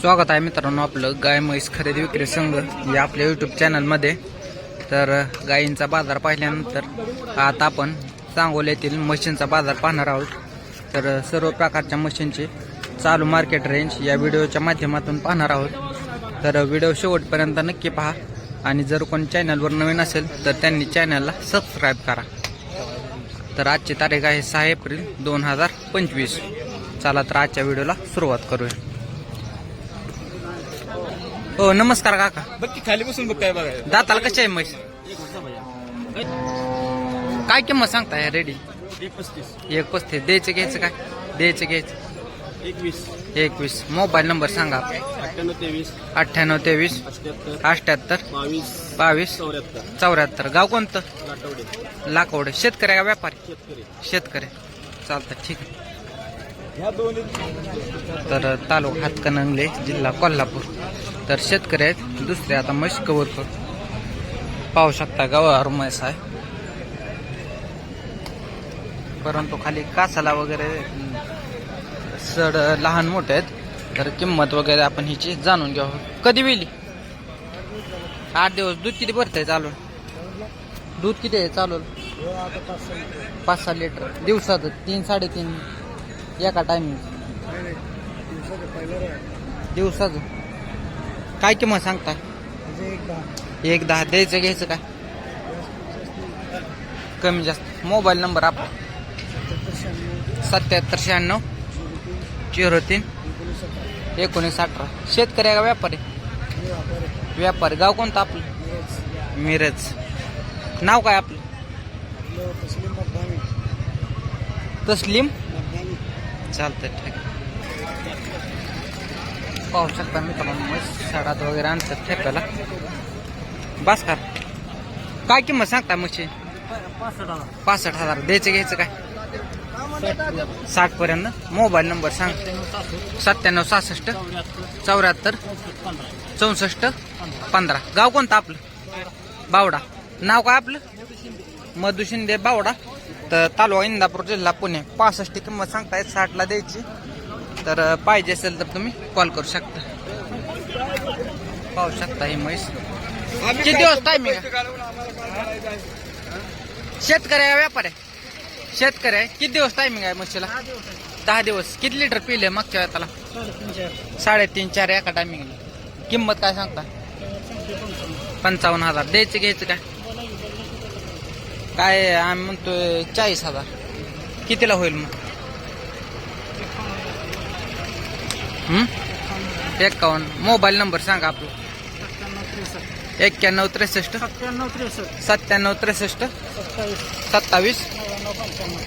स्वागत आहे मित्रांनो आपलं गाय म्हैस खरेदी विक्री संघ या आपल्या यूट्यूब चॅनलमध्ये तर गायींचा बाजार पाहिल्यानंतर आता आपण सांगोल्यातील मशीनचा बाजार पाहणार आहोत. तर सर्व प्रकारच्या मशीनचे चालू मार्केट रेंज या व्हिडिओच्या माध्यमातून पाहणार आहोत. तर व्हिडिओ शेवटपर्यंत नक्की पहा. आणि जर कोण चॅनलवर नवीन असेल तर त्यांनी चॅनलला सबस्क्राईब करा. तर आजची तारीख आहे सहा एप्रिल दोन हजार पंचवीस. चला तर आजच्या व्हिडिओला सुरुवात करूया. हो नमस्कार काका. बघ की खाली बसून बघ काय बघाय दाताला कशी आहे म्हैस? काय किंमत सांगताय रेडी? एक पस्तीस एक पस्तीस द्यायचं घ्यायचं काय? द्यायचं घ्यायचं. एकवीस. एकवीस. मोबाईल नंबर सांगा. अठ्ठ्याण्णव तेवीस. अठ्ठ्याण्णव तेवीस. अठ्याहत्तर अठ्याहत्तर बावीस. बावीस. चौऱ्याहत्तर. चौऱ्याहत्तर. गाव कोणतं? लाकवडे. शेतकरी का व्यापारी? शेतकरी. शेतकरी. चालतं ठीक आहे. ह्या तर तालुका हातकणंगले जिल्हा कोल्हापूर. तर शेतकरी आहेत. दुसरे आता म्हैस कवर कर पाहू शकता गावावर म्हैस आहे. परंतु खाली कासाला वगैरे सड लहान मोठे आहेत. तर किंमत वगैरे आपण हिची जाणून घ्यावं कधी वेली? आठ दिवस. दूध किती भरतंय चालू दूध किती आहे चालू पाच सहा लिटर. दिवसाचं तीन साडेतीन एका टायमिंग दिवसाचं काय किंमत सांगता एक दहा. द्यायचं घ्यायचं काय? कमी जास्त. मोबाईल नंबर आपला? सत्याहत्तर शहाण्णव. झिरो तीन एकोणीस अठरा. शेतकरी आहे का व्यापारी? व्यापारी. गाव कोणतं आपलं? मिरज. नाव काय आपलं? तस्लीम चालतंय ठीक आहे. पाहू शकता मित्रांनो मस्त साडात वगैरे आणतात ठेकायला बस का काय किंमत सांगता मच्छी पासष्ट हजार. द्यायचं घ्यायचं काय? साठ पर्यंत मोबाईल नंबर सांग. सत्त्याण्णव सहासष्ट चौऱ्याहत्तर चौसष्ट पंधरा. गाव कोणतं आपलं? बावडा. नाव काय आपलं? मधु शिंदे बावडा. तर तालुका इंदापूर जिल्हा पुणे. पासष्ट किंमत सांगतायत साठला द्यायची. तर पाहिजे असेल तर तुम्ही कॉल करू शकता. पाहू शकता ही म्हैस. किती दिवस टायमिंग शेतकरी आहे व्यापार आहे. शेतकरी आहे. किती दिवस टायमिंग आहे म्हशीला? दहा दिवस किती लिटर पिले मागच्या वेळेला? साडेतीन चार. एका टायमिंगला किंमत काय सांगता? पंचावन्न हजार. द्यायचं घ्यायचं काय? काय आम्ही म्हणतोय चाळीस हजार. कितीला होईल मग? एक्कावन्न मोबाईल नंबर सांगा आपला. एक्क्याण्णव त्रेसष्ट. सत्त्याण्णव त्रेसष्ट. सत्तावीस.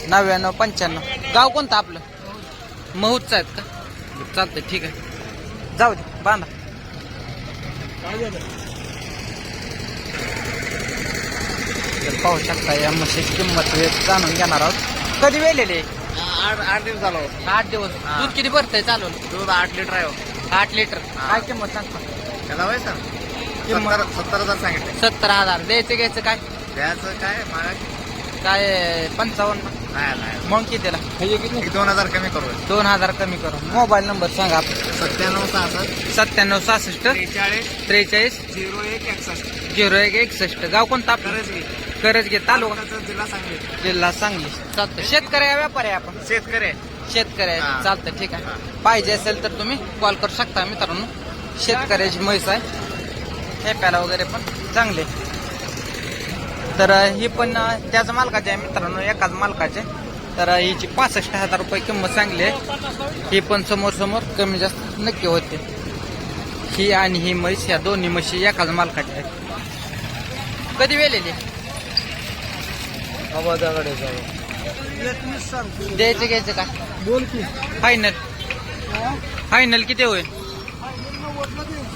नव्याण्णव पंच्याण्णव. गाव कोणतं आपलं? महूदचं आहेत का? चालतंय ठीक आहे. जाऊ दे बांधा. पाहू शकता या म्हशीची किंमत वेळ जाणून घेणार आहोत. कधी वेलेले आठ आठ दिवस झालो आठ दिवस. दूध किती भरतंय? चालून. दूध आठ लिटर आहे हो. आठ लिटर. काय किंमत सांगता? त्याला वय सर? किंमत? सत्तर सत्तर हजार सांगितले. सत्तर हजार. द्यायचं घ्यायचं काय? द्यायचं काय? काय पंचावन्न? नाही नाही. मग कितीला? एक दोन हजार कमी करू. दोन हजार कमी करू. मोबाईल नंबर सांगा. आपला सत्त्याण्णव सहासष्ट. सत्त्याण्णव सहासष्ट. त्रेचाळीस. त्रेचाळीस. झिरो एक एकसष्ट. झिरो एक एकसष्ट. गाव कोणतं आपलं? करजगी करज घे तालुका. जिल्हा सांगली. जिल्हा सांगली. चालतं शेतकरी आहे व्यापारी आहे आपण. शेतकरी आहे. शेतकरी आहे. चालतं ठीक आहे. पाहिजे असेल तर तुम्ही कॉल करू शकता मित्रांनो. शेतकऱ्याची म्हैस आहे. ठेप्याला वगैरे पण चांगले. तर अं, ही पण अं, त्याच मालकाचे आहे मित्रांनो एकाच मालकाचे. तर अं, हिची पासष्ट हजार रुपये किंमत चांगली आहे. ही पण समोर समोर कमी जास्त नक्की होते. ही आणि ही म्हैस या दोन्ही म्हशी एकाच मालकाच्या आहेत. कधी वेलेली? एकवीस सांगतो. द्यायचं घ्यायचं का? बोल की. फायनल फायनल किती होईल?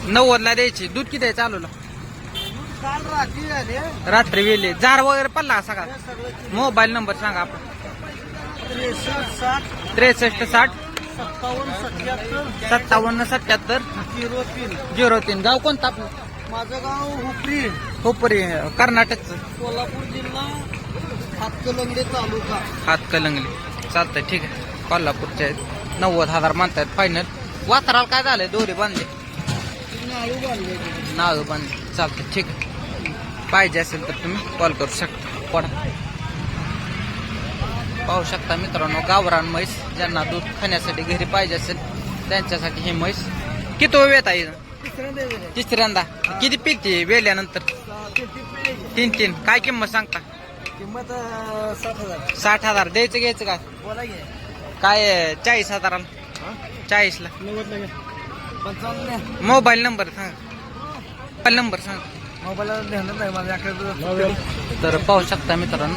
नव्वदला द्यायची. दूध किती आहे चालूला? रात्री वेले. जार वगैरे पडला सगळा सगळं मोबाईल नंबर सांगा आपण. त्रेसष्ट साठ. सत्तावन्न सत्याहत्तर. झिरो तीन. झिरो तीन. गाव कोणतं आपलं? माझं गाव हुपरी. खोपरी कर्नाटकचं. कोल्हापूर जिल्हा. हातकलंगडे तालुका. हात कलंगली चालतंय ठीक आहे. कोल्हापूरचे आहेत. नव्वद हजार म्हणतायत फायनल वासराला काय झालंय? दोरी बांधले. नाळू बांधले नाव बांधले. चालतं ठीक आहे. पाहिजे असेल तर तुम्ही कॉल करू शकता. पडा. पाहू शकता मित्रांनो गावरान म्हैस ज्यांना दूध खाण्यासाठी घरी पाहिजे असेल त्यांच्यासाठी ही म्हैस किती वेळ आहे? तिसऱ्यांदा किती पिकते? वेल्यानंतर. तीन तीन. काय किंमत सांगता? किंमत साठ हजार. साठ हजार. द्यायचं घ्यायचं काय बोला घे काय? चाळीस हजाराला चाळीसला. पंचावन्न मोबाईल नंबर सांग. मोबाईल नंबर सांग. मोबाईलला ध्यान नाही माझ्या आकडे तर पाहू शकता मित्रांनो.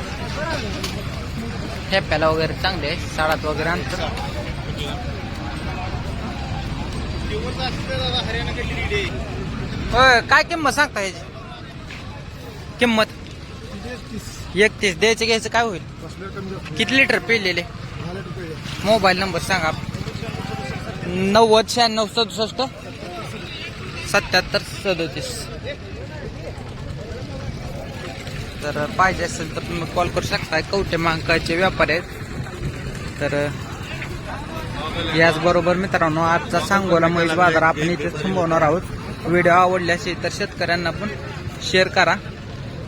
ठेप्याला वगैरे चांगले आहे. साडात वगैरे आणतं. होय काय किंमत सांगता ह्याची? किंमत? एकतीस. द्यायचं घ्यायचं काय होईल? किती लिटर पिलेले? मोबाईल नंबर सांगा. नव्वद शहाण्णव सदुसष्ट सत्याहत्तर सदोतीस. तर पाहिजे असेल तर तुम्ही कॉल करू शकता. कवटे महाकाचे व्यापारी आहेत. तर याचबरोबर मित्रांनो आजचा सांगोला महेश बाजार आपण इथे थांबवणार आहोत. व्हिडिओ आवडले असेल तर शेतकऱ्यांना पण शेअर करा.